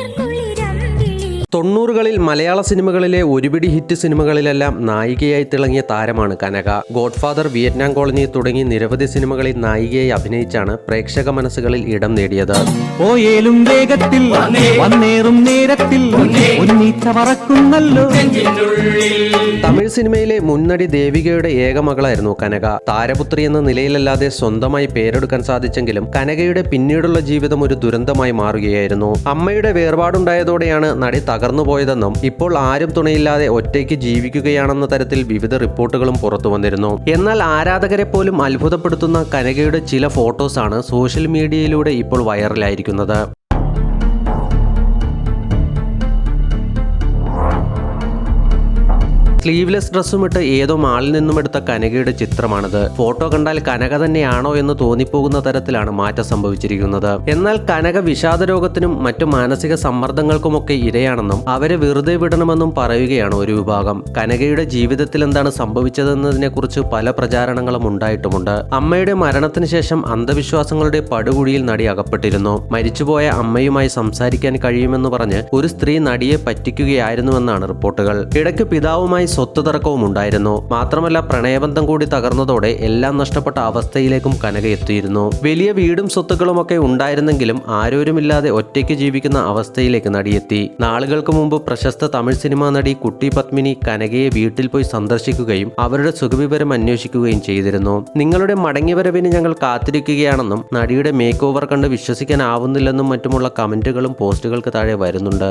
நீர் തൊണ്ണൂറുകളിൽ മലയാള സിനിമകളിലെ ഒരുപിടി ഹിറ്റ് സിനിമകളിലെല്ലാം നായികയായി തിളങ്ങിയ താരമാണ് കനക. ഗോഡ്ഫാദർ വിയറ്റ്നാം കോളനി തുടങ്ങി നിരവധി സിനിമകളിൽ നായികയായി അഭിനയിച്ചാണ് പ്രേക്ഷക മനസ്സുകളിൽ ഇടം നേടിയത്. ഓയേലും വേഗത്തിൽ വന്നേറും നേരത്തിൽ തമിഴ് സിനിമയിലെ മുന്നടി ദേവികയുടെ ഏക മകളായിരുന്നു കനക. താരപുത്രി എന്ന നിലയിലല്ലാതെ സ്വന്തമായി പേരെടുക്കാൻ സാധിച്ചെങ്കിലും കനകയുടെ പിന്നീടുള്ള ജീവിതം ഒരു ദുരന്തമായി മാറുകയായിരുന്നു. അമ്മയുടെ വേർപാടുണ്ടായതോടെയാണ് നടി തകർന്നു പോയതെന്നും ഇപ്പോൾ ആരും തുണയില്ലാതെ ഒറ്റയ്ക്ക് ജീവിക്കുകയാണെന്ന തരത്തിൽ വിവിധ റിപ്പോർട്ടുകളും പുറത്തു വന്നിരുന്നു. എന്നാൽ ആരാധകരെ പോലും അത്ഭുതപ്പെടുത്തുന്ന കനകയുടെ ചില ഫോട്ടോസാണ് സോഷ്യൽ മീഡിയയിലൂടെ ഇപ്പോൾ വൈറലായിരിക്കുന്നത്. സ്ലീവ്ലെസ് ഡ്രസ്സും ഇട്ട് ഏതോ മാളിൽ നിന്നും എടുത്ത കനകയുടെ ചിത്രമാണിത്. ഫോട്ടോ കണ്ടാൽ കനക തന്നെയാണോ എന്ന് തോന്നിപ്പോകുന്ന തരത്തിലാണ് മാറ്റം സംഭവിച്ചിരിക്കുന്നത്. എന്നാൽ കനക വിഷാദ രോഗത്തിനും മറ്റു മാനസിക സമ്മർദ്ദങ്ങൾക്കുമൊക്കെ ഇരയാണെന്നും അവരെ വെറുതെ വിടണമെന്നും പറയുകയാണ് ഒരു വിഭാഗം. കനകയുടെ ജീവിതത്തിൽ എന്താണ് സംഭവിച്ചതെന്നതിനെക്കുറിച്ച് പല പ്രചാരണങ്ങളും ഉണ്ടായിട്ടുമുണ്ട്. അമ്മയുടെ മരണത്തിന് ശേഷം അന്ധവിശ്വാസങ്ങളുടെ പടുകുഴിയിൽ നടി അകപ്പെട്ടിരുന്നു. മരിച്ചുപോയ അമ്മയുമായി സംസാരിക്കാൻ കഴിയുമെന്ന് പറഞ്ഞ് ഒരു സ്ത്രീ നടിയെ പറ്റിക്കുകയായിരുന്നുവെന്നാണ് റിപ്പോർട്ടുകൾ. ഇടയ്ക്ക് പിതാവുമായി സ്വത്ത് തർക്കവും ഉണ്ടായിരുന്നു മാത്രമല്ല പ്രണയബന്ധം കൂടി തകർന്നതോടെ എല്ലാം നഷ്ടപ്പെട്ട അവസ്ഥയിലേക്കും കനക എത്തിയിരുന്നു. വലിയ വീടും സ്വത്തുക്കളുമൊക്കെ ഉണ്ടായിരുന്നെങ്കിലും ആരോരുമില്ലാതെ ഒറ്റയ്ക്ക് ജീവിക്കുന്ന അവസ്ഥയിലേക്ക് നടിയെത്തി. നാളുകൾക്ക് മുമ്പ് പ്രശസ്ത തമിഴ് സിനിമാ നടി കുട്ടി പത്മിനി കനകയെ വീട്ടിൽ പോയി സന്ദർശിക്കുകയും അവരുടെ സുഖവിവരം അന്വേഷിക്കുകയും ചെയ്തിരുന്നു. നിങ്ങളുടെ മടങ്ങിവരവിന് ഞങ്ങൾ കാത്തിരിക്കുകയാണെന്നും നടിയുടെ മേക്ക് ഓവർ കണ്ട് വിശ്വസിക്കാനാവുന്നില്ലെന്നും മറ്റുമുള്ള കമന്റുകളും പോസ്റ്റുകൾക്ക് താഴെ വരുന്നുണ്ട്.